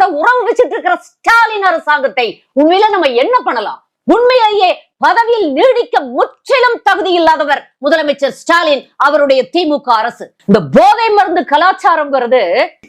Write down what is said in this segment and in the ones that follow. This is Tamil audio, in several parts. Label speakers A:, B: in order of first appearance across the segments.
A: கூட உறவு வச்சிட்டு இருக்கிற ஸ்டாலின் அரசாங்கத்தை உண்மையில நம்ம என்ன பண்ணலாம்? உண்மையிலேயே பதவியில் நீடிக்க முற்றிலும் தகுதி இல்லாதவர் முதலமைச்சர் ஸ்டாலின் அவருடைய திமுக அரசு. இந்த போதை மருந்து கலாச்சாரம்ங்கிறது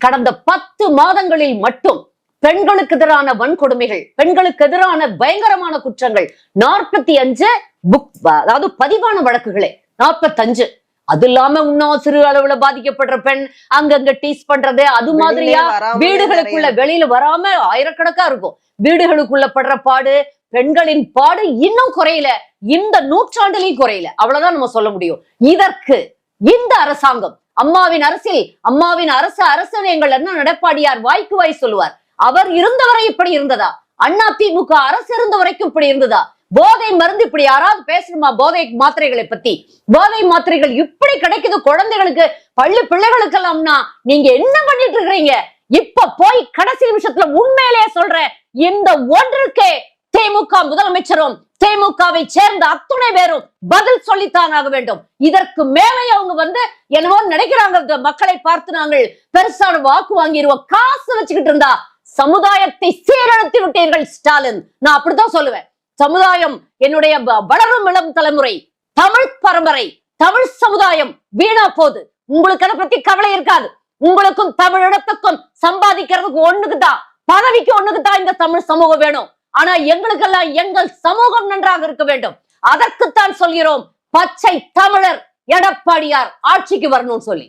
A: கடந்த பத்து மாதங்களில் மட்டும் பெண்களுக்கு எதிரான வன்கொடுமைகள் பெண்களுக்கு எதிரான பயங்கரமான குற்றங்கள் நாற்பத்தி அஞ்சு புக் அதாவது பதிவான வழக்குகளே நாற்பத்தஞ்சு. அது இல்லாம இன்னும் சிறு அளவுல பாதிக்கப்படுற பெண் அங்கங்க டீஸ் பண்றது அது மாதிரியா? வீடுகளுக்குள்ள வெளியில வராம ஆயிரக்கணக்கா இருக்கும். வீடுகளுக்குள்ள படுற பாடு பெண்களின் பாடு இன்னும் குறையல. இந்த நூற்றாண்டுலயும் குறையல. அவ்வளவுதான் நம்ம சொல்ல முடியும். இதற்கு இந்த அரசாங்கம் அம்மாவின் அரசில் அம்மாவின் அரசு அரசு எங்கள் அண்ணன் எடப்பாடியார் வாய்க்கு வாய் சொல்லுவார். அவர் இருந்தவரை இப்படி இருந்ததா? அண்ணா திமுக அரசு இருந்த வரைக்கும் இப்படி இருந்ததா? போதை மருந்து இப்படி யாராவது பேசணுமா? போதை மாத்திரைகளை பத்தி. போதை மாத்திரைகள் இப்படி கிடைக்குது குழந்தைகளுக்கு பள்ளி பிள்ளைகளுக்கெல்லாம்னா. நீங்க என்ன பண்ணிட்டு இருக்கிறீங்க? இப்ப போய் கடைசி நிமிஷத்துல உண்மையிலேயே சொல்றேன். இந்த ஒன்றுக்கே திமுக முதலமைச்சரும் திமுகவை சேர்ந்த அத்துணை பேரும் பதில் சொல்லித்தான் ஆக வேண்டும். இதற்கு மேலே அவங்க வந்து என்னவோ நினைக்கிறாங்க. மக்களை பார்த்து நாங்கள் பெருசான வாக்கு வாங்கிடுவோம். காசு வச்சுக்கிட்டு இருந்தா சமுதாயத்தை சீரழித்து விட்டீர்கள் ஸ்டாலின். நான் அப்படித்தான் சொல்லுவேன். சமுதாயம் என்னுடைய வளரும் இளம் தலைமுறை தமிழ் பரம்பரை தமிழ் சமுதாயம் வீணா போகுது. உங்களுக்கு அதை பத்தி கவலை இருக்காது. உங்களுக்கும் தமிழிடத்துக்கும் சம்பாதிக்கிறதுக்கு ஒண்ணுக்குதான் பதவிக்கு ஒண்ணுக்குதான் இந்த தமிழ் சமூகம் வேணும். ஆனா எங்களுக்கெல்லாம் எங்கள் சமூகம் நன்றாக இருக்க வேண்டும். அதற்குத்தான் சொல்கிறோம் பச்சை தமிழர் எடப்பாடியார் ஆட்சிக்கு வரணும்னு சொல்லி.